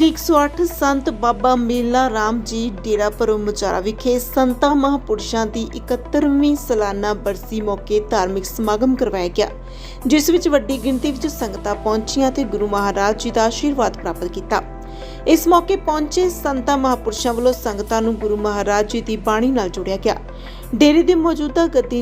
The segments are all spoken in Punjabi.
ਸ਼੍ਰੀ 108 ਸੰਤ ਬਾਬਾ ਮੇਲਾ ਰਾਮ ਜੀ ਡੇਰਾ ਪਰੋ ਮੁਚਾਰਾ ਵਿਖੇ ਸੰਤਾਂ ਮਹਾਂਪੁਰਸ਼ਾਂ ਦੀ 71ਵੀਂ ਸਾਲਾਨਾ ਬਰਸੀ ਮੌਕੇ ਧਾਰਮਿਕ ਸਮਾਗਮ ਕਰਵਾਇਆ ਗਿਆ, ਜਿਸ ਵਿੱਚ ਵੱਡੀ ਗਿਣਤੀ ਵਿੱਚ ਸੰਗਤਾਂ ਪਹੁੰਚੀਆਂ ਤੇ ਗੁਰੂ ਮਹਾਰਾਜ ਜੀ ਦਾ ਆਸ਼ੀਰਵਾਦ ਪ੍ਰਾਪਤ ਕੀਤਾ। ਇਸ ਮੌਕੇ ਪਹੁੰਚੇ ਸੰਤਾਂ ਮਹਾਂਪੁਰਸ਼ਾਂ ਵੱਲੋਂ ਸੰਗਤਾਂ ਨੂੰ ਗੁਰੂ ਮਹਾਰਾਜ ਜੀ ਦੀ ਬਾਣੀ ਨਾਲ ਜੋੜਿਆ ਗਿਆ। ਡੇਰੇ ਦੇ ਮੌਜੂਦਾ ਗੱਦੀ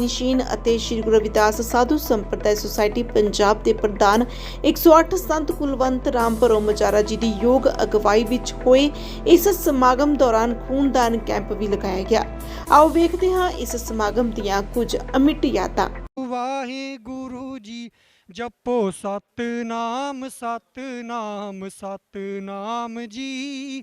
ਅਤੇ ਸ੍ਰੀ ਗੁਰੂ ਰਵਿਦਾਸ ਸਾਧੂ ਸੰਪਰਦਾਇ ਸੁਸਾਇਟੀ ਪੰਜਾਬ ਦੇ ਪ੍ਰਧਾਨ 108 ਸੰਤ ਕੁਲਵੰਤ ਰਾਮ ਭਰੋ ਜੀ ਦੀ ਯੋਗ ਅਗਵਾਈ ਵਿੱਚ ਹੋਏ ਇਸ ਸਮਾਗਮ ਦੌਰਾਨ ਖੂਨਦਾਨ ਕੈਂਪ ਵੀ ਲਗਾਇਆ ਗਿਆ। ਆਓ ਵੇਖਦੇ ਹਾਂ ਇਸ ਸਮਾਗਮ ਦੀਆਂ ਕੁਝ ਅਮਿੱਟ ਯਾਦਾਂ। ਵਾਹਿਗੁਰੂ ਜੀ, ਜਪੋ ਸਤਨਾਮ ਸਤਨਾਮ ਸਤਨਾਮ ਜੀ।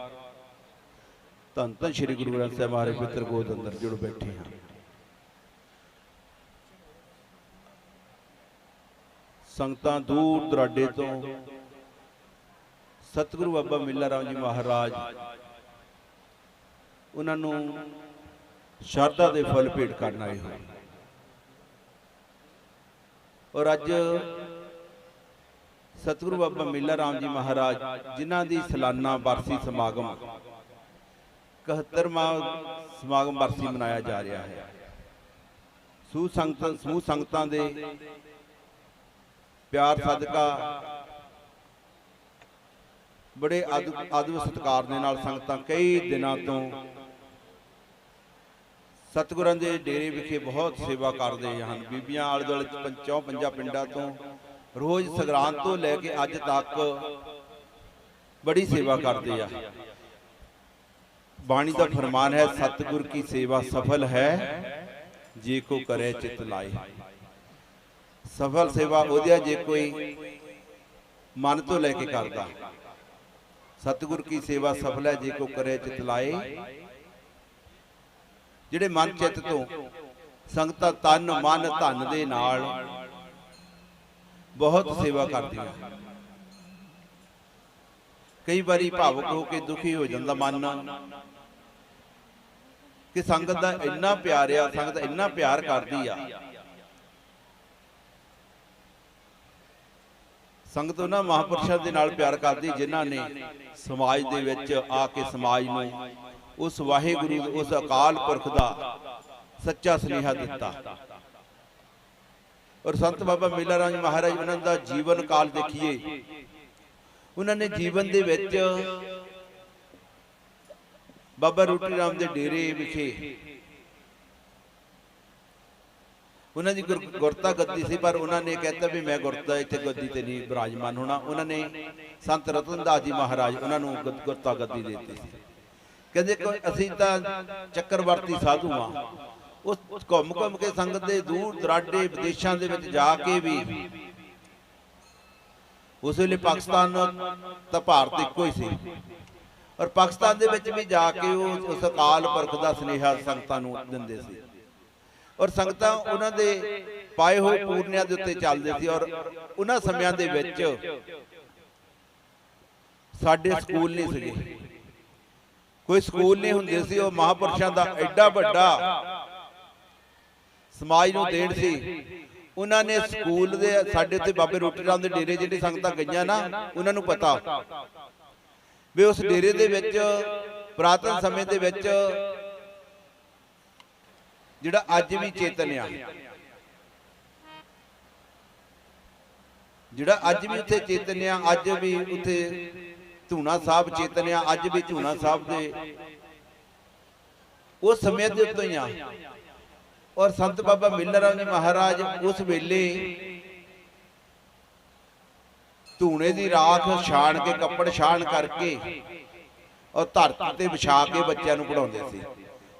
ਧੰਨ ਧੰਨ ਸ੍ਰੀ ਗੁਰੂ ਗ੍ਰੰਥ ਸਾਹਿਬ ਮਹਾਰਾਜ ਪਿੱਤਰ ਗੋਦ ਅੰਦਰ ਜੁੜ ਬੈਠੇ ਹਾਂ। ਸੰਗਤਾਂ ਦੂਰ ਦਰਾਡੇ ਤੋਂ ਸਤਿਗੁਰੂ ਬਾਬਾ ਮਿੱਲਾ ਰਾਮ ਜੀ ਮਹਾਰਾਜ, ਉਹਨਾਂ ਨੂੰ ਸ਼ਰਧਾ ਦੇ ਫਲ ਭੇਟ ਕਰਨ ਆਏ ਹੋਏ। ਔਰ ਅੱਜ ਸਤਿਗੁਰੂ ਬਾਬਾ ਮਿੱਲਾ ਰਾਮ ਜੀ ਮਹਾਰਾਜ, ਜਿਨ੍ਹਾਂ ਦੀ ਸਾਲਾਨਾ ਵਾਰਸੀ ਸਮਾਗਮ 71ਵਾਂ ਸਮਾਗਮ ਵਰਸੀ ਮਨਾਇਆ ਜਾ ਰਿਹਾ ਹੈ। ਸੂ ਸੰਗਤ ਸਮੂਹ ਸੰਗਤਾਂ ਦੇ ਪਿਆਰ ਸਦਕਾ ਬੜੇ ਆਦਰ ਸਤਿਕਾਰ ਦੇ ਨਾਲ ਸੰਗਤਾਂ ਕਈ ਦਿਨਾਂ ਤੋਂ ਸਤਿਗੁਰਾਂ ਦੇ ਡੇਰੇ ਵਿਖੇ ਬਹੁਤ ਸੇਵਾ ਕਰਦੇ ਹਨ। ਬੀਬੀਆਂ ਆਲੇ ਦੁਆਲੇ ਪੰਚੋਂ ਪੰਜਾਂ ਪਿੰਡਾਂ ਤੋਂ ਰੋਜ਼ ਸਗਰਾਂਦ ਤੋਂ ਲੈ ਕੇ ਅੱਜ ਤੱਕ ਬੜੀ ਸੇਵਾ ਕਰਦੇ ਆ। ਬਾਣੀ ਦਾ ਫਰਮਾਨ ਹੈ ਸਤਿਗੁਰ ਕੀ ਸੇਵਾ ਸਫਲ ਹੈ ਜੇ ਕੋ ਕਰੇ ਚਿਤ ਲਾਏ ਸਫਲ ਸੇਵਾ ਉਹਦੀ ਜੇ ਕੋਈ ਮਨ ਤੋਂ ਲੈ ਕੇ ਕਰਦਾ। ਸਤਿਗੁਰ ਕੀ ਸੇਵਾ ਸਫਲ ਹੈ ਜੇ ਕੋ ਕਰੇ ਚਿਤ ਲਾਏ ਜਿਹੜੇ ਮਨ ਚਿੱਤ ਤੋਂ ਸੰਗਤਾਂ ਤਨ ਮਨ ਧਨ ਦੇ ਨਾਲ ਬਹੁਤ ਸੇਵਾ ਕਰਦੀਆਂ। ਕਈ ਵਾਰੀ ਭਾਵੁਕ ਹੋ ਕੇ ਦੁਖੀ ਹੋ ਜਾਂਦਾ ਮਨ ਕਿ ਸੰਗਤ ਦਾ ਇੰਨਾ ਪਿਆਰ ਆ, ਸੰਗਤ ਇੰਨਾ ਪਿਆਰ ਕਰਦੀ ਆ। ਸੰਗਤ ਉਹਨਾਂ ਮਹਾਪੁਰਸ਼ਾਂ ਦੇ ਨਾਲ ਪਿਆਰ ਕਰਦੀ ਜਿਨ੍ਹਾਂ ਨੇ ਸਮਾਜ ਦੇ ਵਿੱਚ ਆ ਕੇ ਸਮਾਜ ਨੂੰ ਉਸ ਵਾਹਿਗੁਰੂ, ਉਸ ਅਕਾਲ ਪੁਰਖ ਦਾ ਸੱਚਾ ਸੁਨੇਹਾ ਦਿੱਤਾ। ਔਰ ਸੰਤ ਬਾਬਾ ਮੇਲਾ ਰਾਮ ਮਹਾਰਾਜ ਉਹਨਾਂ ਦਾ ਜੀਵਨ ਕਾਲ ਦੇਖੀਏ। ਉਹਨਾਂ ਨੇ ਜੀਵਨ ਦੇ ਵਿੱਚ ਬਾਬਾ ਰੂਟੀ ਰਾਮ ਦੇ ਡੇਰੇ ਵਿਖੇ। ਉਹਨਾਂ ਦੀ ਗੁਰ- ਗੁਰਤਾ ਗੱਦੀ ਸੀ ਪਰ ਉਹਨਾਂ ਨੇ ਕਹਿਤਾ ਵੀ ਮੈਂ ਗੁਰਤਾ ਇੱਥੇ ਗੱਦੀ ਤੇ ਨਹੀਂ ਬਿਰਾਜਮਾਨ ਹੋਣਾ। ਉਹਨਾਂ ਨੇ ਸੰਤ ਰਤਨਦਾਸ ਜੀ ਮਹਾਰਾਜ ਉਹਨਾਂ ਨੂੰ ਗੁਰ- ਗੁਰਤਾ ਗੱਦੀ ਦੇ ਦਿੱਤੀ। ਸੀ ਕਹਿੰਦੇ ਅਸੀਂ ਤਾਂ ਚੱਕਰਵਰਤੀ ਸਾਧੂ ਆ ਉਸ ਘੁੰਮ ਘੁੰਮ ਕੇ ਸੰਗਤ ਦੇ ਦੂਰ ਦਰਾਡੇ ਵਿਦੇਸ਼ਾਂ ਦੇ ਵਿੱਚ ਜਾ ਕੇ ਵੀ ਉਸ ਵੇਲੇ ਪਾਕਿਸਤਾਨ ਤਾਂ ਭਾਰਤ ਇੱਕੋ ਹੀ ਸੀ। ਔਰ ਪਾਕਿਸਤਾਨ ਦੇ ਵਿੱਚ ਵੀ ਜਾ ਕੇ ਉਹ ਉਸ ਅਕਾਲ ਪੁਰਖ ਦਾ ਸੁਨੇਹਾ ਸੰਗਤਾਂ ਨੂੰ ਦਿੰਦੇ ਸੀ। ਔਰ ਸੰਗਤਾਂ ਉਹਨਾਂ ਦੇ ਪਾਏ ਹੋਏ ਪੂਰਨਿਆਂ ਦੇ ਉੱਤੇ ਚੱਲਦੇ ਸੀ। ਔਰ ਉਹਨਾਂ ਸਮਿਆਂ ਦੇ ਵਿੱਚ ਸਾਡੇ ਸਕੂਲ ਨਹੀਂ ਸੀਗੇ। ਕੋਈ ਸਕੂਲ ਨਹੀਂ ਹੁੰਦੇ ਸੀ ਉਹ ਮਹਾਪੁਰਸ਼ਾਂ ਦਾ ਐਡਾ ਵੱਡਾ ਸਮਾਜ ਨੂੰ ਦੇਣ ਸੀ। ਉਹਨਾਂ ਨੇ ਸਕੂਲ ਦੇ ਸਾਡੇ ਉੱਤੇ ਬਾਬੇ ਰੋਟੀ ਰਾਮ ਦੇ ਡੇਰੇ ਜਿਹੜੀ ਸੰਗਤਾਂ ਗਈਆਂ ਨਾ ਉਹਨਾਂ ਨੂੰ ਪਤਾ। ਵੀ ਉਸ ਡੇਰੇ ਦੇ ਵਿੱਚ ਪ੍ਰਾਤਨ ਸਮੇਂ ਦੇ ਵਿੱਚ ਜਿਹੜਾ ਅੱਜ ਵੀ ਚੇਤਨ ਆ। ਜਿਹੜਾ ਅੱਜ ਵੀ ਉੱਥੇ ਚੇਤਨ ਆ ਅੱਜ ਵੀ ਉੱਥੇ ਧੂਣਾ ਸਾਹਿਬ ਚੇਤਨ ਆ ਅੱਜ ਵੀ ਧੂਣਾ ਸਾਹਿਬ ਦੇ ਉਸ ਸਮੇਂ ਦੇ ਉੱਤੇ ਹੀ ਆ। ਔਰ ਸੰਤ ਬਾਬਾ ਮਿੱਲਰ ਰਾਮ ਜੀ ਮਹਾਰਾਜ ਉਸ ਵੇਲੇ ਧੂਣੇ ਦੀ ਰਾਖ ਛਾਣ ਕੇ, ਕੱਪੜ ਛਾਣ ਕਰਕੇ ਔਰ ਧਰਤੀ ਤੇ ਵਿਛਾ ਕੇ ਬੱਚਿਆਂ ਨੂੰ ਪੜਾਉਂਦੇ ਸੀ।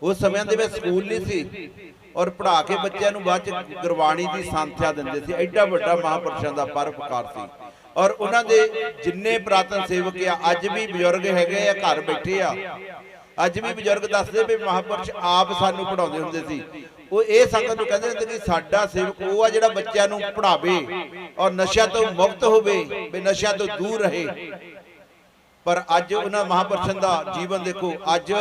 ਉਸ ਸਮਿਆਂ ਦੇ ਵਿੱਚ ਸਕੂਲ ਨਹੀਂ ਸੀ ਔਰ ਪੜ੍ਹਾ ਕੇ ਬੱਚਿਆਂ ਨੂੰ ਬਾਅਦ ਚ ਗੁਰਬਾਣੀ ਦੀ ਸੰਥਿਆ ਦਿੰਦੇ ਸੀ। ਐਡਾ ਵੱਡਾ ਮਹਾਂਪੁਰਸ਼ਾਂ ਦਾ ਪਰਉਪਕਾਰ ਸੀ। ਔਰ ਉਹਨਾਂ ਦੇ ਜਿੰਨੇ ਪ੍ਰਾਤਨ ਸੇਵਕ ਆ, ਅੱਜ ਵੀ ਬਜ਼ੁਰਗ ਹੈਗੇ ਆ, ਘਰ ਬੈਠੇ ਆ। ਅੱਜ ਵੀ ਬਜ਼ੁਰਗ ਦੱਸਦੇ ਵੀ ਮਹਾਂਪੁਰਸ਼ ਆਪ ਸਾਨੂੰ ਪੜਾਉਂਦੇ ਹੁੰਦੇ ਸੀ। ਉਹ ਇਹ ਸੰਗਤ ਨੂੰ ਕਹਿੰਦੇ ਹੁੰਦੇ ਕਿ ਸਾਡਾ ਸੇਵਕ ਉਹ ਆ ਜਿਹੜਾ ਬੱਚਿਆਂ ਨੂੰ ਪੜਾਵੇ ਔਰ ਨਸ਼ਿਆਂ ਤੋਂ ਮੁਕਤ ਹੋਵੇ, ਵੀ ਨਸ਼ਿਆਂ ਤੋਂ ਦੂਰ ਰਹੇ। ਪਰ ਅੱਜ ਉਹਨਾਂ ਮਹਾਂਪੁਰਸ਼ਾਂ ਦਾ ਜੀਵਨ ਦੇਖੋ, ਅੱਜ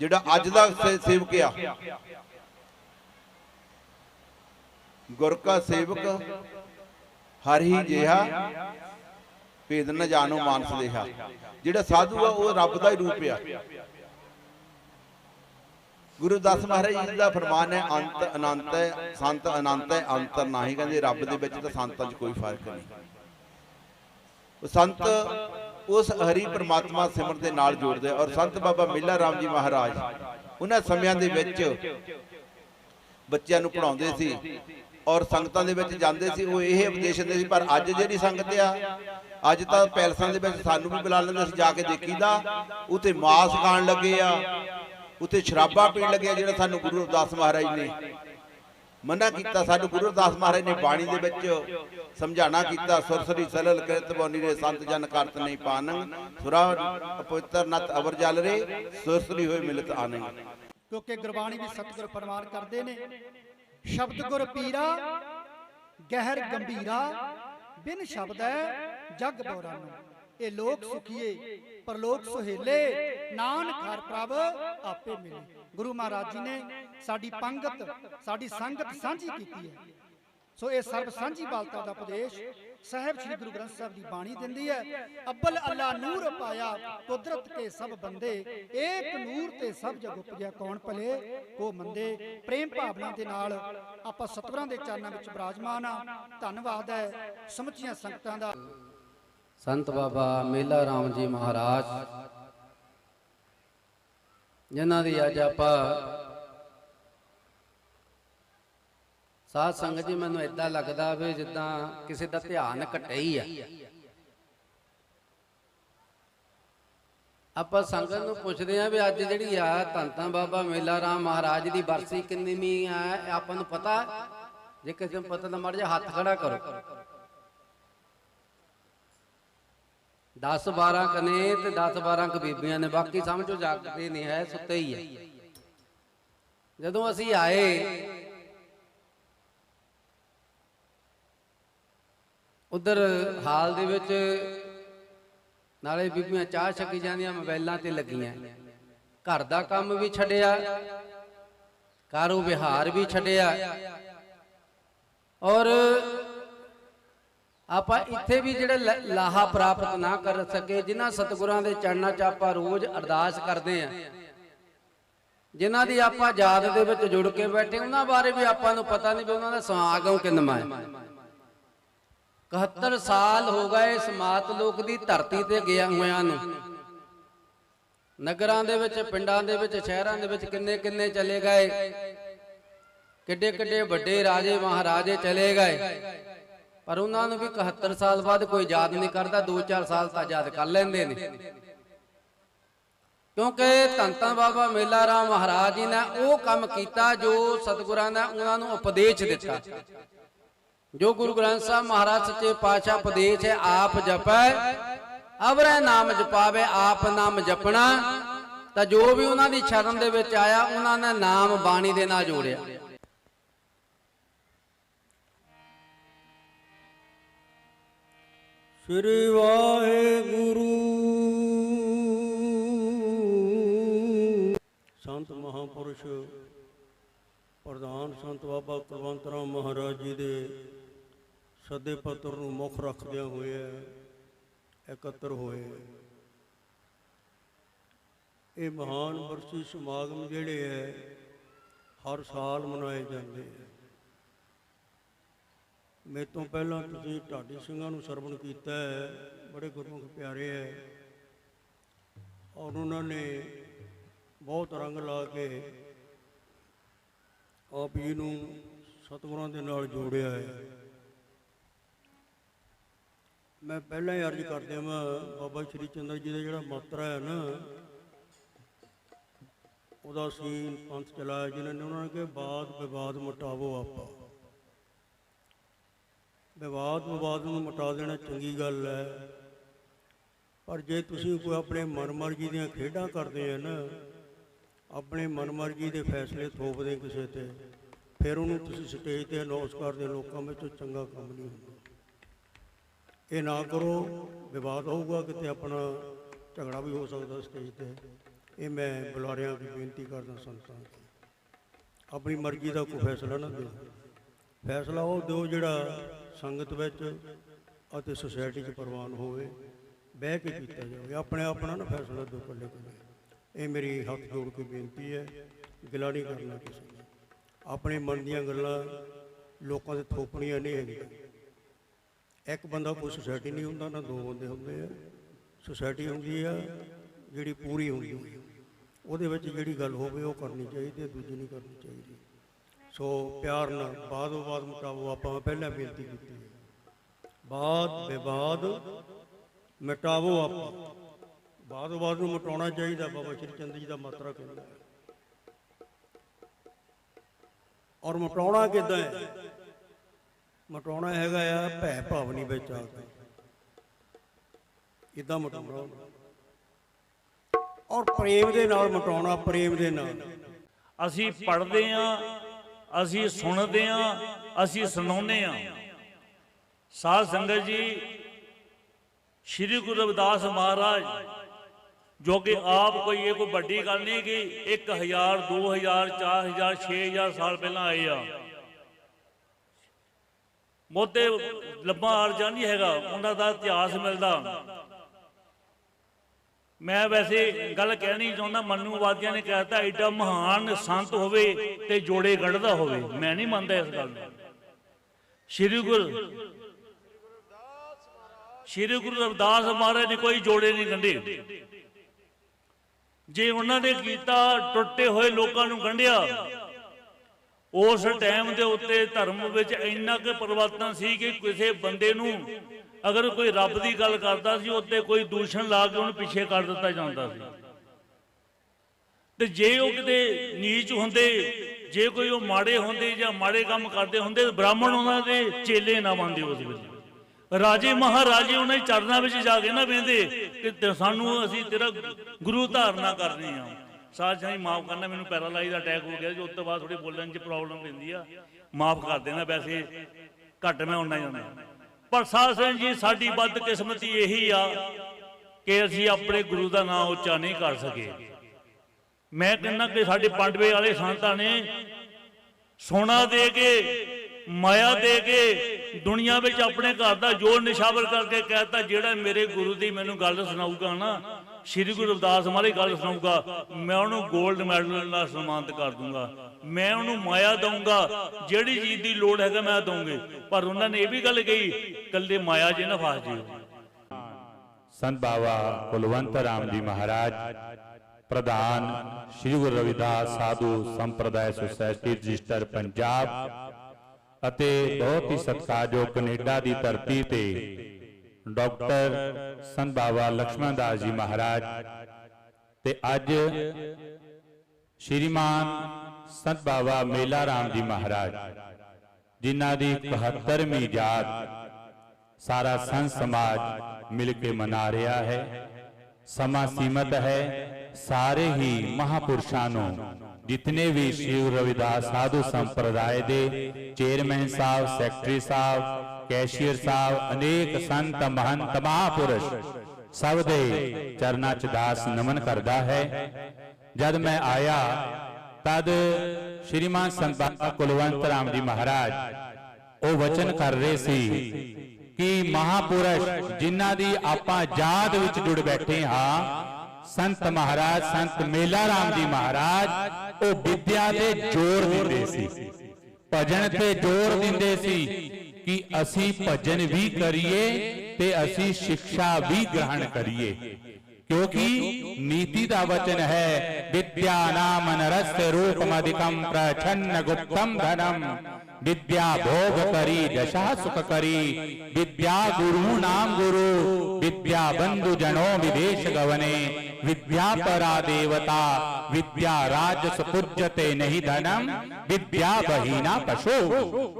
ਜਿਹੜਾ ਅੱਜ ਦਾ ਸੇਵਕ ਆ ਗੁਰ ਕਾ ਸੇਵਕ ਹਰ ਹੀ ਜਿਹਾ ਭੇਦ ਨ ਜਾਣੋ ਮਾਨਸ ਦੇਹਾ। ਜਿਹੜਾ ਸਾਧੂ ਆ, ਉਹ ਰੱਬ ਦਾ ਹੀ ਰੂਪ ਆ। ਗੁਰੂ ਦਾਸ ਮਹਾਰਾਜ ਜੀ ਦਾ ਫਰਮਾਨ ਹੈ, ਅੰਤ ਅਨੰਤ ਹੈ, ਸੰਤ ਅਨੰਤ ਹੈ, ਅੰਤਰ ਨਹੀਂ, ਕਹਿੰਦੇ ਰੱਬ ਦੇ ਵਿੱਚ ਤਾਂ ਸੰਤਾਂ 'ਚ ਕੋਈ ਫ਼ਰਕ ਨਹੀਂ। ਉਹ ਸੰਤ ਉਸ ਹਰੀ ਪ੍ਰਮਾਤਮਾ ਸਿਮਰਨ ਦੇ ਨਾਲ ਜੋੜਦੇ ਔਰ ਸੰਤ ਬਾਬਾ ਮੇਲਾ ਰਾਮ ਜੀ ਮਹਾਰਾਜ ਉਹਨਾਂ ਸਮਿਆਂ ਦੇ ਵਿੱਚ ਬੱਚਿਆਂ ਨੂੰ ਪੜਾਉਂਦੇ ਸੀ ਔਰ ਸੰਗਤਾਂ ਦੇ ਵਿੱਚ ਜਾਂਦੇ ਸੀ, ਉਹ ਇਹ ਉਪਦੇਸ਼ ਦਿੰਦੇ ਸੀ, ਪਰ ਅੱਜ ਜਿਹੜੀ ਸੰਗਤ ਆ, ਅੱਜ ਤਾਂ ਪੈਲਸਾਂ ਦੇ ਵਿੱਚ ਸਾਨੂੰ ਵੀ ਬੁਲਾ ਲੈਂਦੇ ਸੀ, ਜਾ ਕੇ ਦੇਖੀਦਾ, ਉਥੇ ਮਾਸ ਖਾਣ ਲੱਗੇ ਆ ਉਥੇ ਸ਼ਰਾਬਾਂ ਪੀਣ ਲੱਗੇ ਜਿਹੜਾ ਸਾਨੂੰ ਗੁਰੂ ਰਵਿਦਾਸ ਮਹਾਰਾਜ ਨੇ ਮਨਾ ਕੀਤਾ। ਸਾਨੂੰ ਗੁਰੂ ਰਵਿਦਾਸ ਮਹਾਰਾਜ ਨੇ ਬਾਣੀ ਦੇ ਵਿੱਚ ਸਮਝਾਣਾ ਕੀਤਾ ਸੁਰਸਰੀ ਸਲਲ ਕਿਰਤ ਬੋਨੀ ਰੇ, ਸੰਤ ਜਨ ਕਰਤ ਨਹੀਂ ਪਾਨੰ, ਸੁਰਾ ਪਵਿੱਤਰ ਨਤ ਅਵਰ ਜਲ ਰੇ ਸੁਰਸਰੀ ਹੋਏ ਮਿਲਤ ਆਨੰਦ ਕਿਉਂਕਿ ਗੁਰਬਾਣੀ ਵੀ ਸਤਿਗੁਰ ਫਰਮਾਨ ਕਰਦੇ ਨੇ। ਸ਼ਬਦ ਗੁਰ ਪੀਰਾ, ਗਹਿਰ ਗੰਭੀਰਾ, ਬਿਨ ਸ਼ਬਦ ਹੈ ਜਗ ਬੋਰਾ ਇਹ ਲੋਕ ਸੁਖੀਏ ਪਰਲੋਕ ਸੁਹੇਲੇ। ਨਾਨਕ ਹਰ ਪ੍ਰਭ ਆਪੇ ਮਿਲੇ। ਗੁਰੂ ਮਹਾਰਾਜ ਜੀ ਨੇ ਸਾਡੀ ਪੰਗਤ ਸਾਡੀ ਸੰਗਤ ਸਾਂਝੀ ਕੀਤੀ ਹੈ। ਸੋ ਇਹ ਸਰਬ ਸਾਂਝੀ ਬਾਲਤਾ ਦਾ ਉਪਦੇਸ਼ ਸਾਹਿਬ ਸ੍ਰੀ ਗੁਰੂ ਗ੍ਰੰਥ ਸਾਹਿਬ ਦੀ ਬਾਣੀ ਦਿੰਦੀ ਹੈ। ਅੱਬਲ ਅੱਲਾ ਨੂਰ ਪਾਇਆ ਕੁਦਰਤ ਕੇ ਸਭ ਬੰਦੇ। ਏਕ ਨੂਰ ਤੇ ਸਭ ਜਗ ਉਪਜਿਆ ਕੌਣ ਭਲੇ? ਕੋ ਮੰਦੇ ਪ੍ਰੇਮ ਭਾਵਨਾ ਦੇ ਨਾਲ ਆਪਾਂ ਸਤਿਗੁਰਾਂ ਦੇ ਚਰਨਾਂ ਵਿੱਚ ਬਿਰਾਜਮਾਨ ਆ ਧੰਨਵਾਦ ਹੈ। ਸਮੁੱਚੀਆਂ ਸੰਗਤਾਂ ਦਾ ਸੰਤ ਬਾਬਾ ਮੇਲਾ ਰਾਮ ਜੀ ਮਹਾਰਾਜ। ਜਿਨ੍ਹਾਂ ਦੀ ਅੱਜ ਆਪਾਂ ਸਾਧ ਸੰਗਤ ਜੀ, ਮੈਨੂੰ ਇਦਾਂ ਲੱਗਦਾ ਵੀ ਜਿੱਦਾਂ ਕਿਸੇ ਦਾ ਧਿਆਨ ਘਟਿਆ ਹੀ ਆ। ਆਪਾਂ ਸੰਗਤ ਨੂੰ ਪੁੱਛਦੇ ਆ ਵੀ ਅੱਜ ਜਿਹੜੀ ਆ ਧੰਨ ਬਾਬਾ ਮੇਲਾ ਰਾਮ ਮਹਾਰਾਜ ਦੀ ਬਰਸੀ ਕਿੰਨੀ ਆ, ਆਪਾਂ ਨੂੰ ਪਤਾ, ਜੇ ਕਿਸੇ ਨੂੰ ਪਤਾ ਤਾਂ ਮੜ ਜਾ ਹੱਥ ਖੜਾ ਕਰੋ। 10 12 ਕਨੇ ਤੇ 10 12 ਕ ਬੀਬੀਆਂ ਨੇ, ਬਾਕੀ ਸਮਝੋ ਜਾਗਦੇ ਨਹੀਂ ਹੈ, ਸੁੱਤੇ ਹੀ ਹੈ। ਜਦੋਂ ਅਸੀਂ ਆਏ, ਉਧਰ ਹਾਲ ਦੇ ਵਿੱਚ ਨਾਲੇ ਬੀਬੀਆਂ ਚਾਹ ਛਕੀ ਜਾਂਦੀਆਂ, ਮੋਬਾਈਲਾਂ ਤੇ ਲੱਗੀਆਂ। ਘਰ ਦਾ ਕੰਮ ਵੀ ਛੱਡਿਆ ਕਾਰੋ ਵਿਹਾਰ ਵੀ ਛੱਡਿਆ। ਔਰ ਆਪਾਂ ਇੱਥੇ ਵੀ ਜਿਹੜੇ ਲ- ਲਾਹਾ ਪ੍ਰਾਪਤ ਨਾ ਕਰ ਸਕੇ, ਜਿਨ੍ਹਾਂ ਸਤਿਗੁਰਾਂ ਦੇ ਚਰਨਾਂ 'ਚ ਆਪਾਂ ਰੋਜ਼ ਅਰਦਾਸ ਕਰਦੇ ਆਂ ਜਿਨ੍ਹਾਂ ਦੀ ਆਪਾਂ ਯਾਦ ਦੇ ਵਿੱਚ ਜੁੜ ਕੇ ਬੈਠੇ, ਉਹਨਾਂ ਬਾਰੇ ਵੀ ਆਪਾਂ ਨੂੰ ਪਤਾ ਨਹੀਂ ਵੀ ਉਹਨਾਂ ਦਾ ਸਮਾਗਮ ਕਿੰਨਵਾਂ ਹੈ। 71 ਸਾਲ ਹੋ ਗਏ ਸਮਾਤ ਲੋਕ ਦੀ ਧਰਤੀ ਤੇ ਗਿਆ ਹੋਇਆਂ ਨੂੰ। ਨਗਰਾਂ ਦੇ ਵਿੱਚ, ਪਿੰਡਾਂ ਦੇ ਵਿੱਚ, ਸ਼ਹਿਰਾਂ ਦੇ ਵਿੱਚ ਕਿੰਨੇ ਕਿੰਨੇ ਚਲੇ ਗਏ। ਕਿੱਡੇ ਕਿੱਡੇ ਵੱਡੇ ਰਾਜੇ, ਮਹਾਰਾਜੇ ਚਲੇ ਗਏ। ਪਰ ਉਹਨਾਂ ਨੂੰ ਵੀ 71 ਸਾਲ ਬਾਅਦ ਕੋਈ ਯਾਦ ਨਹੀਂ ਕਰਦਾ 2-4 ਸਾਲ ਤਾਂ ਯਾਦ ਕਰ ਲੈਂਦੇ ਨੇ। ਕਿਉਂਕਿ ਧੰਤਾ ਬਾਬਾ ਮੇਲਾ ਰਾਮ ਮਹਾਰਾਜ ਜੀ ਨੇ ਉਹ ਕੰਮ ਕੀਤਾ ਜੋ ਸਤਿਗੁਰਾਂ ਨੇ ਉਹਨਾਂ ਨੂੰ ਉਪਦੇਸ਼ ਦਿੱਤਾ। ਜੋ ਗੁਰੂ ਗ੍ਰੰਥ ਸਾਹਿਬ ਮਹਾਰਾਜ ਸੱਚੇ ਪਾਤਸ਼ਾਹ ਉਪਦੇਸ਼ ਹੈ, ਆਪ ਜਪੈ, ਅਵਰੈ ਨਾਮ ਜਪਾਵੇ, ਆਪ ਨਾਮ ਜਪਣਾ। ਤਾਂ ਜੋ ਵੀ ਉਹਨਾਂ ਦੀ ਸ਼ਰਨ ਦੇ ਵਿੱਚ ਆਇਆ, ਉਹਨਾਂ ਨੇ ਨਾਮ ਬਾਣੀ ਦੇ ਨਾਲ ਜੋੜਿਆ। ਸ੍ਰੀ ਵਾਹਿਗੁਰੂ। ਸੰਤ ਮਹਾਪੁਰਸ਼, ਪ੍ਰਧਾਨ ਸੰਤ ਬਾਬਾ ਕੁਲਵੰਤ ਰਾਮ ਮਹਾਰਾਜ ਜੀ ਦੇ ਸੱਦੇ ਪੱਤਰ ਨੂੰ ਮੁੱਖ ਰੱਖਦਿਆਂ ਹੋਇਆ ਇਕੱਤਰ ਹੋਏ ਇਹ ਮਹਾਨ ਵਰਸੀ ਸਮਾਗਮ ਜਿਹੜੇ ਹੈ ਹਰ ਸਾਲ ਮਨਾਏ ਜਾਂਦੇ ਹੈ ਮੇਰੇ ਤੋਂ ਪਹਿਲਾਂ ਤੁਸੀਂ ਢਾਡੀ ਸਿੰਘਾਂ ਨੂੰ ਸਰਵਣ ਕੀਤਾ ਹੈ, ਬੜੇ ਗੁਰਮੁਖ ਪਿਆਰੇ ਹੈ। ਔਰ ਉਹਨਾਂ ਨੇ ਬਹੁਤ ਰੰਗ ਲਾ ਕੇ ਆਪ ਜੀ ਨੂੰ ਸਤਿਗੁਰਾਂ ਦੇ ਨਾਲ ਜੋੜਿਆ ਹੈ। ਮੈਂ ਪਹਿਲਾਂ ਹੀ ਅਰਜ਼ ਕਰਦੇ ਹਾਂ ਬਾਬਾ ਸ਼੍ਰੀ ਚੰਦਰ ਜੀ ਦਾ ਜਿਹੜਾ ਮਾਤਰਾ ਹੈ ਨਾ, ਉਹਦਾ ਸੀਨ ਪੰਥ ਚਲਾਇਆ, ਜਿਨ੍ਹਾਂ ਨੇ ਉਹਨਾਂ ਨੇ ਕਿਹਾ, ਬਾਦ ਵਿਵਾਦ ਮਟਾਵੋ ਆਪਾ। ਵਿਵਾਦ ਵਿਵਾਦ ਨੂੰ ਮਿਟਾ ਦੇਣਾ ਚੰਗੀ ਗੱਲ ਹੈ। ਪਰ ਜੇ ਤੁਸੀਂ ਕੋਈ ਆਪਣੇ ਮਨਮਰਜ਼ੀ ਦੀਆਂ ਖੇਡਾਂ ਕਰਦੇ ਆ ਨਾ, ਆਪਣੇ ਮਨਮਰਜ਼ੀ ਦੇ ਫੈਸਲੇ ਥੋਪਦੇ ਕਿਸੇ ਤੇ, ਫਿਰ ਉਹਨੂੰ ਤੁਸੀਂ ਸਟੇਜ ਤੇ ਅਨਾਉਂਸ ਕਰਦੇ ਲੋਕਾਂ ਵਿੱਚ ਚੰਗਾ ਕੰਮ ਨਹੀਂ ਹੁੰਦਾ। ਇਹ ਨਾ ਕਰੋ, ਵਿਵਾਦ ਹੋਊਗਾ ਕਿਤੇ ਆਪਣਾ, ਝਗੜਾ ਵੀ ਹੋ ਸਕਦਾ ਸਟੇਜ ਤੇ। ਇਹ ਮੈਂ ਬੁਲਾਰਿਆਂ ਦੀ ਬੇਨਤੀ ਕਰਦਾ ਸੰਤਾਂ ਨੂੰ। ਆਪਣੀ ਮਰਜ਼ੀ ਦਾ ਕੋਈ ਫੈਸਲਾ ਨਾ ਦਿਓ। ਫੈਸਲਾ ਉਹ ਦਿਓ ਜਿਹੜਾ ਸੰਗਤ ਵਿੱਚ ਅਤੇ ਸੁਸਾਇਟੀ 'ਚ ਪ੍ਰਵਾਨ ਹੋਵੇ, ਬਹਿ ਕੇ ਕੀਤਾ ਜਾਵੇ, ਆਪਣੇ ਆਪਣਾ ਨਾ ਫੈਸਲਾ ਦੋ ਇਕੱਲੇ ਇਕੱਲੇ ਇਹ ਮੇਰੀ ਹੱਥ ਜੋੜ ਕੇ ਬੇਨਤੀ ਹੈ ਗਿਲਾ ਨਹੀਂ ਕਰਨਾ ਕਿਸੇ ਨੂੰ। ਆਪਣੇ ਮਨ ਦੀਆਂ ਗੱਲਾਂ ਲੋਕਾਂ ਦੇ ਥੋਪਣੀਆਂ ਨਹੀਂ ਹੈਗੀਆਂ। ਇੱਕ ਬੰਦਾ ਕੋਈ ਸੁਸਾਇਟੀ ਨਹੀਂ ਹੁੰਦਾ, ਨਾ ਦੋ ਬੰਦੇ ਹੁੰਦੇ ਆ। ਸੁਸਾਇਟੀ ਹੁੰਦੀ ਆ, ਜਿਹੜੀ ਪੂਰੀ ਹੁੰਦੀ ਉਹਦੇ ਵਿੱਚ ਜਿਹੜੀ ਗੱਲ ਹੋਵੇ ਉਹ ਕਰਨੀ ਚਾਹੀਦੀ ਹੈ, ਦੂਜੀ ਨਹੀਂ ਕਰਨੀ ਚਾਹੀਦੀ। ਸੋ ਪਿਆਰ ਨਾਲ ਬਾਦੋ ਬਾਦ ਮਿਟਾਵੋ ਆਪਾਂ ਪਹਿਲਾਂ ਬੇਨਤੀ ਕੀਤੀ ਹੈ। ਬਾਦ ਵਿਵਾਦ ਮਿਟਾਵੋ ਆਪਾਂ। ਬਾਦੋ ਬਾਦ ਨੂੰ ਮਿਟਾਉਣਾ ਚਾਹੀਦਾ, ਬਾਬਾ ਸ਼੍ਰੀ ਚੰਦ ਜੀ ਦਾ ਮਾਤਰਾ ਕਹਿੰਦਾ ਔਰ ਮਿਟਾਉਣਾ ਕਿੱਦਾਂ ਹੈ? ਮਟਾਉਣਾ ਹੈਗਾ ਆ ਭੈ ਭਾਵਨੀ ਵਿੱਚ ਆ ਕੇ। ਇਦਾਂ ਮਟਾਉਣਾ। ਔਰ ਪ੍ਰੇਮ ਦੇ ਨਾਲ ਮਟਾਉਣਾ, ਪ੍ਰੇਮ ਦੇ ਨਾਲ। ਅਸੀਂ ਪੜ੍ਹਦੇ ਆਂ ਅਸੀਂ ਸੁਣਦੇ ਆਂ ਅਸੀਂ ਸੁਣਾਉਂਦੇ ਆਂ ਸਾਧ ਸੰਗਤ ਜੀ, ਸ੍ਰੀ ਗੁਰੂ ਰਵਿਦਾਸ ਮਹਾਰਾਜ, ਜੋ ਕਿ ਆਪ ਕੋਈ ਇਹ ਕੋਈ ਵੱਡੀ ਗੱਲ ਨਹੀਂ ਕਿ 1000 2000 4000 6000 ਸਾਲ ਪਹਿਲਾਂ ਆਏ ਆ। ਮੋਤੇ ਲੰਬਾ ਅਰਜਾ ਨਹੀਂ ਹੈਗਾ, ਉਹਨਾਂ ਦਾ ਇਤਿਹਾਸ ਮਿਲਦਾ। ਮੈਂ ਵੈਸੇ ਗੱਲ ਕਹਿਣੀ ਚਾਹੁੰਦਾ, ਮਨੂਵਾਦੀਆਂ ਨੇ ਕਹਿਤਾ ਐਡਾ ਮਹਾਨ ਸੰਤ ਹੋਵੇ ਤੇ ਜੋੜੇ ਗੜਦਾ ਹੋਵੇ। ਮੈਂ ਨਹੀਂ ਮੰਨਦਾ ਇਸ ਗੱਲ ਨੂੰ। ਸ੍ਰੀ ਗੁਰੂ ਸ੍ਰੀ ਗੁਰੂ ਰਵਿਦਾਸ ਮਹਾਰਾਜ ਨੇ ਕੋਈ ਜੋੜੇ ਨਹੀਂ ਗੰਢੇ। ਜੇ ਉਹਨਾਂ ਨੇ ਕੀਤਾ ਟੁੱਟੇ ਹੋਏ ਲੋਕਾਂ ਨੂੰ ਗੰਢਿਆ, ਉਸ ਟਾਈਮ ਦੇ ਉੱਤੇ ਧਰਮ ਵਿੱਚ ਇੰਨਾ ਕੁ ਪਰਿਵਰਤਨ ਸੀ ਕਿ ਕਿਸੇ ਬੰਦੇ ਨੂੰ ਅਗਰ ਕੋਈ ਰੱਬ ਦੀ ਗੱਲ ਕਰਦਾ ਸੀ ਉੱਤੇ ਕੋਈ ਦੂਸ਼ਣ ਲਾ ਕੇ ਉਹਨੂੰ ਪਿੱਛੇ ਕਰ ਦਿੱਤਾ ਜਾਂਦਾ ਸੀ। ਤੇ ਜੇ ਉਹ ਕਿਤੇ ਨੀਚ ਹੁੰਦੇ, ਜੇ ਕੋਈ ਉਹ ਮਾੜੇ ਹੁੰਦੇ ਜਾਂ ਮਾੜੇ ਕੰਮ ਕਰਦੇ ਹੁੰਦੇ ਬ੍ਰਾਹਮਣ ਉਹਨਾਂ ਦੇ ਚੇਲੇ ਨਾ ਬਣਦੇ ਉਸ ਵੇਲੇ। ਰਾਜੇ ਮਹਾਰਾਜੇ ਉਹਨਾਂ ਦੇ ਚਰਨਾਂ ਵਿੱਚ ਜਾ ਕੇ ਨਾ ਬਹਿੰਦੇ ਕਿ ਤੇ ਸਾਨੂੰ ਅਸੀਂ ਤੇਰਾ ਗੁਰੂ ਧਾਰਨਾ ਕਰਨੀ ਆ। ਸਾਧ ਜੀ, ਮਾਫ ਕਰਨਾ, ਮੈਨੂੰ ਪੈਰਾਲਾਈਜ਼ ਦਾ ਅਟੈਕ ਹੋ ਗਿਆ ਜੀ, ਉਸ ਤੋਂ ਬਾਅਦ ਥੋੜੀ ਬੋਲਣ 'ਚ ਪ੍ਰੋਬਲਮ ਪੈਂਦੀ ਆ। ਮਾਫ ਕਰ ਦੇਣਾ ਵੈਸੇ ਘੱਟ ਮੈਂ ਹੁੰਨਾ ਜਾਂਦਾ ਪਰ ਸਾਧ ਸੰਗਤ ਜੀ, ਸਾਡੀ ਬਦਕਿਸਮਤੀ ਇਹੀ ਆ ਕਿ ਅਸੀਂ ਆਪਣੇ ਗੁਰੂ ਦਾ ਨਾਮ ਉੱਚਾ ਨਹੀਂ ਕਰ ਸਕੇ। ਮੈਂ ਕਹਿੰਦਾ ਕਿ ਸਾਡੇ ਪਾਂਡਵੇ ਵਾਲੇ ਸੰਤਾਂ ਨੇ ਸੋਨਾ ਦੇ ਕੇ, ਮਾਇਆ ਦੇ ਕੇ ਦੁਨੀਆ ਵਿੱਚ ਆਪਣੇ ਘਰ ਦਾ ਜ਼ੋਰ ਨਿਸ਼ਾਵਰ ਕਰਕੇ ਕਹਿਤਾ, ਜਿਹੜਾ ਮੇਰੇ ਗੁਰੂ ਦੀ ਮੈਨੂੰ ਗੱਲ ਸੁਣਾਊਗਾ ਨਾ ਸ੍ਰੀ ਗੁਰੂ ਰਵਿਦਾਸ ਮਾਰੇ ਗੱਲ ਸੁਣਾਊਗਾ ਮੈਂ ਉਹਨੂੰ 골ਡ ਮੈਡਲ ਨਾਲ ਸਨਮਾਨਿਤ ਕਰ ਦੂੰਗਾ। ਮੈਂ ਉਹਨੂੰ ਮਾਇਆ ਦਊਂਗਾ, ਜਿਹੜੀ ਚੀਜ਼ ਦੀ ਲੋੜ ਹੈਗਾ ਮੈਂ ਦਊਂਗੇ। ਪਰ ਉਹਨਾਂ ਨੇ ਇਹ ਵੀ ਗੱਲ ਕਹੀ ਕੱਲੇ ਮਾਇਆ ਜੇ ਨਾ ਫਸ ਜਿਓ। ਸੰਤ ਬਾਬਾ ਕੁਲਵੰਤ ਰਾਮ ਜੀ ਮਹਾਰਾਜ, ਪ੍ਰਧਾਨ ਸ੍ਰੀ ਗੁਰੂ ਰਵਿਦਾਸ ਸਾਧੂ ਸੰਪਰਦਾਇ ਸੁਸਾਇਟੀ ਰਜਿਸਟਰ ਪੰਜਾਬ ਅਤੇ ਬਹੁਤ ਹੀ ਸਤਿਕਾਰਯੋਗ ਕੈਨੇਡਾ ਦੀ ਧਰਤੀ ਤੇ ਡਾਕਟਰ ਸੰਤ ਬਾਬਾ ਲక్ష్మణ ਦਾਸ ਜੀ ਮਹਾਰਾਜ। ਤੇ ਅੱਜ ਸ਼੍ਰੀਮਾਨ ਸੰਤ ਬਾਬਾ ਮੇਲਾ ਰਾਮ ਜੀ ਮਹਾਰਾਜ, ਜਿਨ੍ਹਾਂ ਦੀ 71ਵੀਂ ਯਾਦ ਸਾਰਾ ਸੰਤ ਸਮਾਜ ਮਿਲ ਕੇ ਮਨਾ ਰਿਹਾ ਹੈ। ਸਮਾਂ ਸੀਮਤ ਹੈ, ਸਾਰੇ ਹੀ ਮਹਾਪੁਰਸ਼ਾਂ ਨੂੰ ਜਿਤਨੇ ਵੀ ਸ਼ਿਵ ਰਵਿਦਾਸ ਸਾਧੂ ਸੰਪਰਦਾਇ ਦੇ ਚੇਅਰਮੈਨ ਸਾਹਿਬ ਸੈਕਟਰੀ ਸਾਹਿਬ ਕੈਸ਼ੀਅਰ ਸਾਹਿਬ, ਅਨੇਕ ਸੰਤ, ਮਹੰਤ, ਮਹਾਪੁਰਸ਼ ਸਭ ਦੇ ਚਰਨਾਂ 'ਚ ਦਾਸ ਨਮਨ ਕਰਦਾ ਹੈ। ਜਦ ਮੈਂ ਆਇਆ, ਤਦ ਸ਼੍ਰੀਮਾਨ ਸੰਤ ਕੁਲਵੰਤ ਰਾਮ ਜੀ ਮਹਾਰਾਜ ਉਹ ਵਚਨ ਕਰ ਰਹੇ ਸੀ ਕਿ ਮਹਾਪੁਰਸ਼ ਜਿਨ੍ਹਾਂ ਦੀ ਆਪਾਂ ਯਾਦ ਵਿੱਚ ਜੁੜ ਬੈਠੇ ਹਾਂ ਸੰਤ ਮਹਾਰਾਜ, ਸੰਤ ਮੇਲਾ ਰਾਮ ਜੀ ਮਹਾਰਾਜ, ਉਹ ਵਿਦਿਆ ਤੇ ਜ਼ੋਰ ਦਿੰਦੇ ਸੀ। ਭਜਨ ਤੇ ਜ਼ੋਰ ਦਿੰਦੇ ਸੀ ਕਿ ਅਸੀਂ ਭਜਨ ਵੀ ਕਰੀਏ ਤੇ ਅਸੀਂ ਸਿੱਖਿਆ ਵੀ ਗ੍ਰਹਿਣ ਕਰੀਏ। ਕਿਉਂਕਿ ਨੀਤੀ ਦਾ ਵਚਨ ਹੈ ਵਿਦਿਆ ਨਾਮ ਨਰਸ ਰੂਪਮਦਿਕੰ ਪ੍ਰਛन्न ਗੁਪਤਮ ਧਨਮ ਵਿਦਿਆ ਭੋਗ ਕਰੀ ਦਸ਼ਾ ਸੁਖ ਕਰੀ ਵਿਦਿਆ ਗੁਰੂ ਨਾਮ ਗੁਰੂ ਵਿਦਿਆ ਬੰਧु ਜਨੋ ਵਿਦੇਸ਼ ਗਵਨੇ ਵਿਦਿਆ ਪਰਾ ਦੇਵਤਾ ਵਿਦਿਆ ਰਾਜਸ ਪੁੱਜਤੇ ਨਹੀਂ ਧਨਮ ਵਿਦਿਆ ਬਹੀਨਾ ਪਸ਼ੂ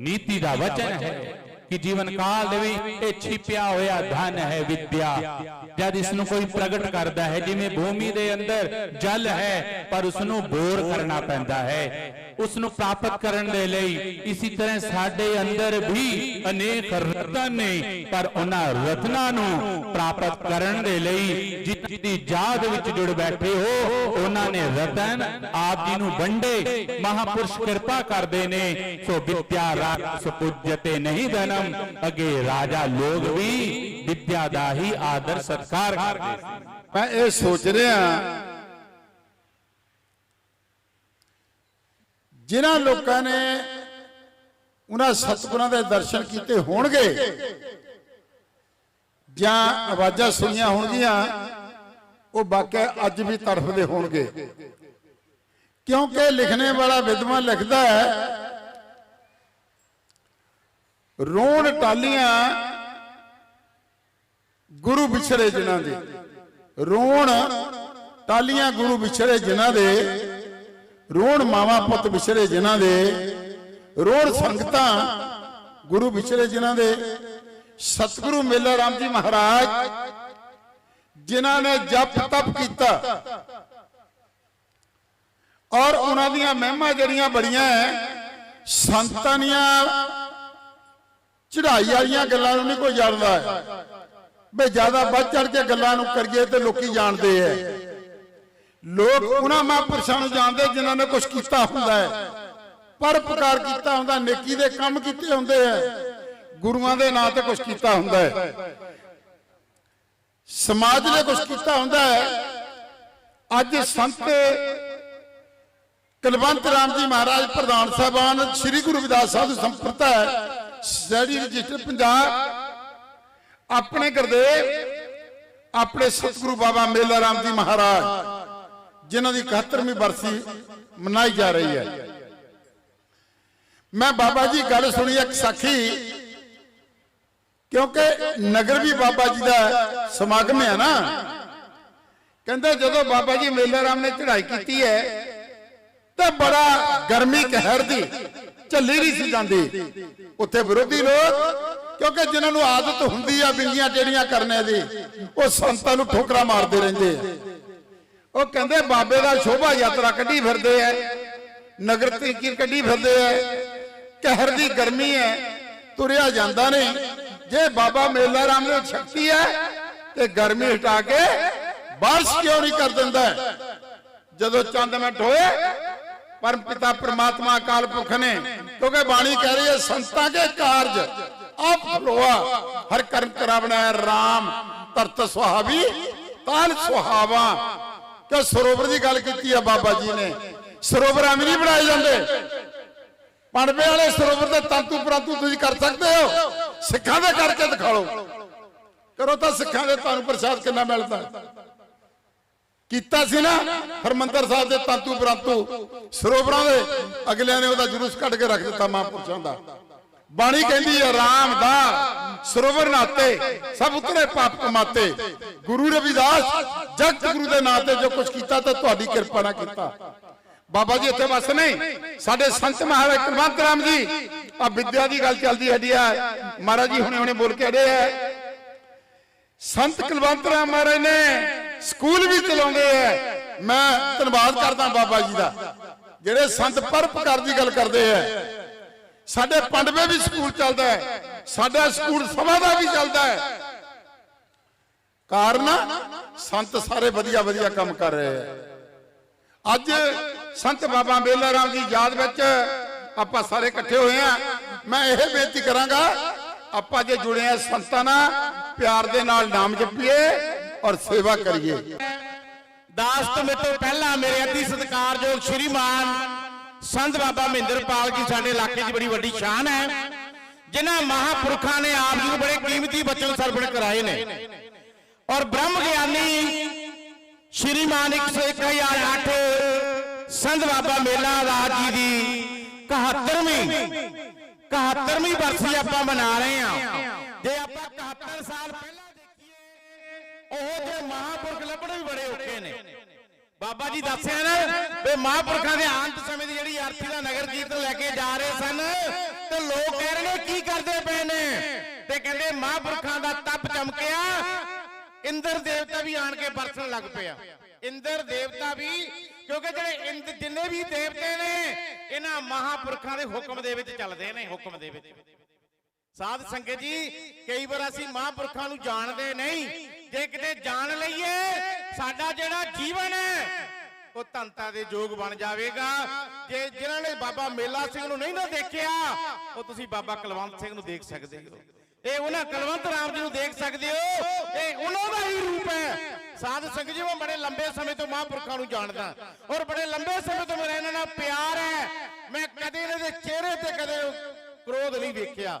ਨੀਤੀ ਦਾ ਵਚਨ ਹੈ ਕਿ ਜੀਵਨ ਕਾਲ ਦੇ ਵਿੱਚ ਇਹ ਛਿਪਿਆ ਹੋਇਆ ਧਨ ਹੈ ਵਿਦਿਆ, ਜਦ ਇਸ ਨੂੰ ਕੋਈ ਪ੍ਰਗਟ ਕਰਦਾ ਹੈ, ਜਿਵੇਂ ਭੂਮੀ ਦੇ ਅੰਦਰ ਜਲ ਹੈ, ਪਰ ਉਸ ਨੂੰ ਬੋਰ ਕਰਨਾ ਪੈਂਦਾ ਹੈ। ਉਸ ਨੂੰ ਪ੍ਰਾਪਤ ਕਰਨ ਦੇ ਲਈ ਇਸੇ ਤਰ੍ਹਾਂ ਸਾਡੇ ਅੰਦਰ ਵੀ ਅਨੇਕ ਰਤਨ ਨੇ, ਪਰ ਉਹਨਾਂ ਰਤਨਾਂ ਨੂੰ ਪ੍ਰਾਪਤ ਕਰਨ ਦੇ ਲਈ ਜਿੱਦੀ ਯਾਦ ਵਿੱਚ ਜੁੜ ਬੈਠੇ ਹੋ, ਉਹਨਾਂ ਨੇ ਰਤਨ ਆਪ ਜੀ ਨੂੰ ਵੰਡੇ, ਮਹਾਪੁਰਸ਼ ਕਿਰਪਾ ਕਰਦੇ ਨੇ, ਸੋ ਵਿਦਿਆ ਰਾਜ ਸੁਪੂਜਤੇ ਨਹੀਂ ਧਨਮ ਅਗੇ ਰਾਜਾ ਲੋਗ ਵੀ ਵਿਦਿਆ ਦਾ ਹੀ ਆਦਰ ਸਤਕਾਰ ਕਰਦੇ ਮੈਂ ਇਹ ਸੋਚ ਰਿਹਾ ਜਿਨ੍ਹਾਂ ਲੋਕਾਂ ਨੇ ਉਹਨਾਂ ਸਤਿਗੁਰਾਂ ਦੇ ਦਰਸ਼ਨ ਕੀਤੇ ਹੋਣਗੇ ਜਾਂ ਆਵਾਜ਼ਾਂ ਸੁਣੀਆਂ ਹੋਣਗੀਆਂ, ਉਹ ਵਾਕਿਆ ਅੱਜ ਵੀ ਤੜਫਦੇ ਹੋਣਗੇ। ਕਿਉਂਕਿ ਲਿਖਣੇ ਵਾਲਾ ਵਿਦਵਾਨ ਲਿਖਦਾ ਹੈ ਰੋਣ ਟਾਲੀਆਂ ਗੁਰੂ ਵਿਛੜੇ ਜਿਨ੍ਹਾਂ ਦੇ। ਰੋਣ ਟਾਲੀਆਂ ਗੁਰੂ ਵਿਛੜੇ ਜਿਨ੍ਹਾਂ ਦੇ। ਰੋਣ ਮਾਵਾ ਪੁੱਤ ਵਿਛੜੇ ਜਿਨ੍ਹਾਂ ਦੇ। ਰੋਣ ਸੰਗਤਾਂ ਗੁਰੂ ਵਿਛੜੇ ਜਿਨ੍ਹਾਂ ਦੇ। ਸਤਿਗੁਰੂ ਮੇਲਾ ਰਾਮ ਜੀ ਮਹਾਰਾਜ, ਜਿਨ੍ਹਾਂ ਨੇ ਜਪ ਤਪ ਕੀਤਾ। ਔਰ ਉਹਨਾਂ ਦੀਆਂ ਮਹਿਮਾ ਜਿਹੜੀਆਂ ਬੜੀਆਂ ਹੈ ਸੰਤਾਂ ਦੀਆਂ ਚੜਾਈ ਵਾਲੀਆਂ ਗੱਲਾਂ ਨੂੰ ਨਹੀਂ ਕੋਈ ਜਾਣਦਾ ਬਈ ਜ਼ਿਆਦਾ ਵੱਧ ਚੜ ਕੇ ਗੱਲਾਂ ਨੂੰ ਕਰੀਏ ਤੇ ਲੋਕੀ ਜਾਣਦੇ ਐ ਲੋਕ ਉਹਨਾਂ ਮਹਾਂਪੁਰਸ਼ਾਂ ਨੂੰ ਜਾਣਦੇ ਜਿਨ੍ਹਾਂ ਨੇ ਕੁਝ ਕੀਤਾ ਹੁੰਦਾ ਹੈ। ਪਰਪਕਾਰ ਕੀਤਾ ਹੁੰਦਾ, ਨੇਕੀ ਦੇ ਕੰਮ ਕੀਤੇ ਹੁੰਦੇ ਐ ਗੁਰੂਆਂ ਦੇ ਨਾਂ ਤੇ ਕੁਝ ਕੀਤਾ ਹੁੰਦਾ ਹੈ। ਸਮਾਜ ਨੇ ਕੁਝ ਕੀਤਾ ਹੁੰਦਾ ਹੈ। ਅੱਜ ਸੰਤ ਕੁਲਵੰਤ ਰਾਮ ਜੀ ਮਹਾਰਾਜ ਪ੍ਰਧਾਨ ਸਾਹਿਬਾਨ, ਸ੍ਰੀ ਗੁਰੂ ਰਵਿਦਾਸ ਸਾਹਿਬ ਦੀ ਸੰਪਰਤਾ ਹੈ। ਸਟੱਡੀ ਰਜਿਸਟਰ ਪੰਜਾਬ ਆਪਣੇ ਗੁਰਦੇਵ, ਆਪਣੇ ਸਤਿਗੁਰੂ ਬਾਬਾ ਮੇਲਾ ਰਾਮ ਜੀ ਮਹਾਰਾਜ, ਜਿਨ੍ਹਾਂ ਦੀ 71ਵੀਂ ਬਰਸੀ ਮਨਾਈ ਜਾ ਰਹੀ ਹੈ। ਮੈਂ ਬਾਬਾ ਜੀ ਗੱਲ ਸੁਣੀ ਇੱਕ ਸਾਖੀ, ਕਿਉਂਕਿ ਨਗਰ ਵੀ ਬਾਬਾ ਜੀ ਦਾ ਸਮਾਗਮ ਹੈ ਨਾ। ਕਹਿੰਦਾ ਜਦੋਂ ਬਾਬਾ ਜੀ ਮੇਲਾ ਰਾਮ ਨੇ ਚੜ੍ਹਾਈ ਕੀਤੀ ਹੈ, ਤਾਂ ਬੜਾ ਗਰਮੀ ਕਹਿਰ ਦੀ। ਝੱਲੀ ਨਹੀਂ ਸੀ ਜਾਂਦੀ। ਉੱਥੇ ਵਿਰੋਧੀ ਲੋਕ, ਕਿਉਂਕਿ ਜਿਨ੍ਹਾਂ ਨੂੰ ਆਦਤ ਹੁੰਦੀ ਆ ਬਿੰਗੀਆਂ ਟੇੜੀਆਂ ਕਰਨੇ ਦੀ, ਉਹ ਸੰਤਾਂ ਨੂੰ ਠੋਕਰਾਂ ਮਾਰਦੇ ਰਹਿੰਦੇ ਆ। ਉਹ ਕਹਿੰਦੇ ਬਾਬੇ ਦਾ ਸ਼ੋਭਾ ਯਾਤਰਾ ਕੱਢੀ ਫਿਰਦੇ ਐ, ਨਗਰ ਤੀਕੀਰ ਕੱਢੀ ਫਿਰਦੇ ਐ, ਕਹਿਰ ਦੀ ਗਰਮੀ ਐ, ਤੁਰਿਆ ਜਾਂਦਾ ਨਹੀਂ। ਜੇ ਬਾਬਾ ਮੇਲਾ ਰਾਮ ਨੇ ਸ਼ਕਤੀ ਐ, ਤੇ ਗਰਮੀ ਹਟਾ ਕੇ ਬਾਰਿਸ਼ ਕਿਉਂ ਨਹੀਂ ਕਰ ਦਿੰਦਾ? ਜਦੋਂ ਚੰਦ ਮਿੰਟ ਹੋਏ ਪਰਮ ਪਿਤਾ ਪ੍ਰਮਾਤਮਾ ਅਕਾਲ ਪੁਰਖ ਨੇ, ਕਿਉਂਕਿ ਬਾਣੀ ਕਹਿ ਰਹੀ ਹੈ, ਸੰਤਾਂ ਕੇ ਕਾਰਜ, ਆਪ ਫਲੋਆ ਹਰ ਕਰਮ ਕਰਾਵਣਾ ਹੈ ਤਰਤ ਸੁਹਾਵੀ, ਤਾਲ ਸੁਹਾਵਾ। ਕਿ ਸਰੋਵਰ ਦੀ ਗੱਲ ਕੀਤੀ ਆ ਬਾਬਾ ਜੀ ਨੇ? ਸਰੋਵਰ ਐਵੇਂ ਨਹੀਂ ਬਣਾਏ ਜਾਂਦੇ। ਪਣਵੇ ਵਾਲੇ ਸਰੋਵਰ ਦੇ ਤੰਤੂ ਪ੍ਰੰਤੂ ਤੁਸੀਂ ਕਰ ਸਕਦੇ ਹੋ। ਸਿੱਖਾਂ ਦੇ ਕਰਕੇ ਦਿਖਾ ਲਓ ਕਰੋ ਤਾਂ ਸਿੱਖਾਂ ਦੇ ਤੁਹਾਨੂੰ ਪ੍ਰਸ਼ਾਦ ਕਿੰਨਾ ਮਿਲਦਾ। ਕੀਤਾ ਸੀ ਨਾ, ਹਰਮੰਦਰ ਸਾਹਿਬ ਦੇ ਤੰਤੂ ਪ੍ਰੰਤੂ ਸਰੋਵਰਾਂ ਦੇ, ਅਗਲਿਆਂ ਨੇ ਉਹਦਾ ਜਲੂਸ ਕੱਢ ਕੇ ਰੱਖ ਦਿੱਤਾ ਮਹਾਂਪੁਰਸ਼ਾਂ ਦਾ। ਬਾਣੀ ਕਹਿੰਦੀ ਹੈ, ਰਾਮ ਦਾ ਸਰੋਵਰ ਨਾਤੇ, ਸਭ ਉਤਰੇ ਪਾਪ ਕਮਾਤੇ। ਗੁਰੂ ਰਵਿਦਾਸ, ਜਗਤ ਗੁਰੂ ਦੇ ਨਾਂ ਤੇ ਜੋ ਕੁਝ ਕੀਤਾ ਤਾਂ ਤੁਹਾਡੀ ਕਿਰਪਾ ਨਾਲ ਕੀਤਾ। ਬਾਬਾ ਜੀ, ਇੱਥੇ ਬਸ ਨਹੀਂ, ਸਾਡੇ ਸੰਤ ਮਹਾਰਾਜ ਕੁਲਵੰਤ ਰਾਮ ਜੀ ਆ ਵਿਦਿਆ ਦੀ ਗੱਲ ਚੱਲਦੀ ਹੈ ਜੀ ਆ। ਮਹਾਰਾਜ ਜੀ ਹੁਣੇ ਹੁਣੇ ਬੋਲ ਕੇ ਅੜੇ ਹੈ ਸੰਤ ਕੁਲਵੰਤ ਰਾਮ ਮਹਾਰਾਜ ਨੇ ਸਕੂਲ ਵੀ ਚਲਾਉਂਦੇ ਐ ਮੈਂ ਧੰਨਵਾਦ ਕਰਦਾ ਬਾਬਾ ਜੀ ਦਾ। ਜਿਹੜੇ ਸੰਤ ਪਰਪਕਾਰ ਦੀ ਗੱਲ ਕਰਦੇ ਐ ਸਾਡੇ ਪੰਡਵੇ ਵੀ ਸਕੂਲ ਚੱਲਦਾ ਹੈ। ਸਾਡਾ ਸਕੂਲ ਸਭਾ ਦਾ ਵੀ ਚੱਲਦਾ ਹੈ। ਕਾਰਨ ਸੰਤ ਸਾਰੇ ਵਧੀਆ ਵਧੀਆ ਕੰਮ ਕਰ ਰਹੇ ਐ ਅੱਜ ਸੰਤ ਬਾਬਾ ਬੇਲਾ ਰਾਮ ਦੀ ਯਾਦ ਵਿੱਚ ਆਪਾਂ ਸਾਰੇ ਇਕੱਠੇ ਹੋਏ ਆ। ਮੈਂ ਇਹ ਬੇਨਤੀ ਕਰਾਂਗਾ, ਆਪਾਂ ਜੇ ਜੁੜੇ ਆ ਸੰਤਾਂ ਨਾਲ, ਪਿਆਰ ਦੇ ਨਾਲ ਨਾਮ ਜਪੀਏ। ਔਰ ਸੇਵਾ ਕਰੀਏ ਦਾਸ ਤੋਂ ਮੇਰੇ ਤੋਂ ਪਹਿਲਾਂ ਮੇਰੇ ਅਤੀ ਸਤਿਕਾਰਯੋਗ ਸ਼੍ਰੀਮਾਨ ਸੰਤ ਬਾਬਾ ਮਹਿੰਦਰਪਾਲ ਜੀ ਸਾਡੇ ਇਲਾਕੇ 'ਚ ਬੜੀ ਵੱਡੀ ਸ਼ਾਨ ਹੈ ਜਿਨ੍ਹਾਂ ਮਹਾਪੁਰਖਾਂ ਨੇ ਆਪ ਜੀ ਨੂੰ ਬੜੇ ਕੀਮਤੀ ਬਚਨ ਸਰਵਣ ਕਰਾਏ ਨੇ ਔਰ ਬ੍ਰਹਮ ਗਿਆਨੀ ਸ਼੍ਰੀਮਾਨ 101008 ਸੰਤ ਬਾਬਾ ਮੇਲਾ ਰਾਜ ਜੀ ਦੀ 71ਵੀਂ 71ਵੀਂ ਬਰਸੀ ਆਪਾਂ ਮਨਾ ਰਹੇ ਹਾਂ ਜੇ ਆਪਾਂ 71 ਸਾਲ ਪਹਿਲਾਂ ਦੇਖੀਏ ਉਹ ਜੇ ਮਹਾਪੁਰਖ ਲੱਭਣੇ ਵੀ ਬੜੇ ਔਖੇ ਨੇ। ਬਾਬਾ ਜੀ ਦੱਸਿਆ ਨਾ ਵੀ ਮਹਾਪੁਰਖਾਂ ਦੇ ਅੰਤ ਸਮੇਂ ਦੀ ਜਿਹੜੀ ਅਰਥੀ ਦਾ ਨਗਰ ਕੀਰਤਨ ਲੈ ਕੇ ਜਾ ਰਹੇ ਸਨ ਤੇ ਲੋਕ ਕਹਿ ਰਹੇ ਨੇ ਕੀ ਕਰਦੇ ਪਏ ਨੇ? ਤੇ ਕਹਿੰਦੇ ਮਹਾਪੁਰਖਾਂ ਦਾ ਤਪ ਚਮਕਿਆ। ਇੰਦਰ ਦੇਵਤਾ ਵੀ ਆਣ ਕੇ ਬਰਸਣ ਲੱਗ ਪਿਆ। ਇੰਦਰ ਦੇਵਤਾ ਵੀ ਕਿਉਂਕਿ ਜਿਹੜੇ ਇੰਦ ਜਿੰਨੇ ਵੀ ਦੇਵਤੇ ਨੇ ਇਹਨਾਂ ਮਹਾਪੁਰਖਾਂ ਦੇ ਹੁਕਮ ਦੇ ਵਿੱਚ ਚੱਲਦੇ ਨੇ ਹੁਕਮ ਦੇ ਵਿੱਚ। ਸਾਧ ਸੰਗਤ ਜੀ ਕਈ ਵਾਰ ਅਸੀਂ ਮਹਾਂਪੁਰਖਾਂ ਨੂੰ ਜਾਣਦੇ ਨਹੀਂ। ਜੇ ਕਿਤੇ ਜਾਣ ਲਈਏ ਸਾਡਾ ਜਿਹੜਾ ਜੀਵਨ ਹੈ ਉਹ ਧੰਤਾ ਦੇ ਯੋਗ ਬਣ ਜਾਵੇਗਾ। ਜੇ ਜਿਨ੍ਹਾਂ ਨੇ ਬਾਬਾ ਮੇਲਾ ਸਿੰਘ ਨੂੰ ਨਹੀਂ ਨਾ ਦੇਖਿਆ ਉਹ ਤੁਸੀਂ ਬਾਬਾ ਕੁਲਵੰਤ ਸਿੰਘ ਨੂੰ ਦੇਖ ਸਕਦੇ ਹੋ। ਇਹ ਉਹਨਾਂ ਕੁਲਵੰਤ ਰਾਮ ਜੀ ਨੂੰ ਦੇਖ ਸਕਦੇ ਹੋ। ਇਹ ਉਹਨਾਂ ਦਾ ਹੀ। ਰੂਪ ਹੈ। ਸਾਧ ਸੰਗਤ ਜੀ ਮੈਂ ਬੜੇ ਲੰਬੇ ਸਮੇਂ ਤੋਂ ਮਹਾਂਪੁਰਖਾਂ ਨੂੰ ਜਾਣਦਾ ਔਰ ਬੜੇ ਲੰਬੇ ਸਮੇਂ ਤੋਂ ਮੇਰਾ ਇਹਨਾਂ ਨਾਲ ਪਿਆਰ ਹੈ। ਮੈਂ ਕਦੇ ਇਹਨਾਂ ਦੇ ਚਿਹਰੇ ਤੇ ਕਦੇ ਕ੍ਰੋਧ ਨਹੀਂ ਵੇਖਿਆ।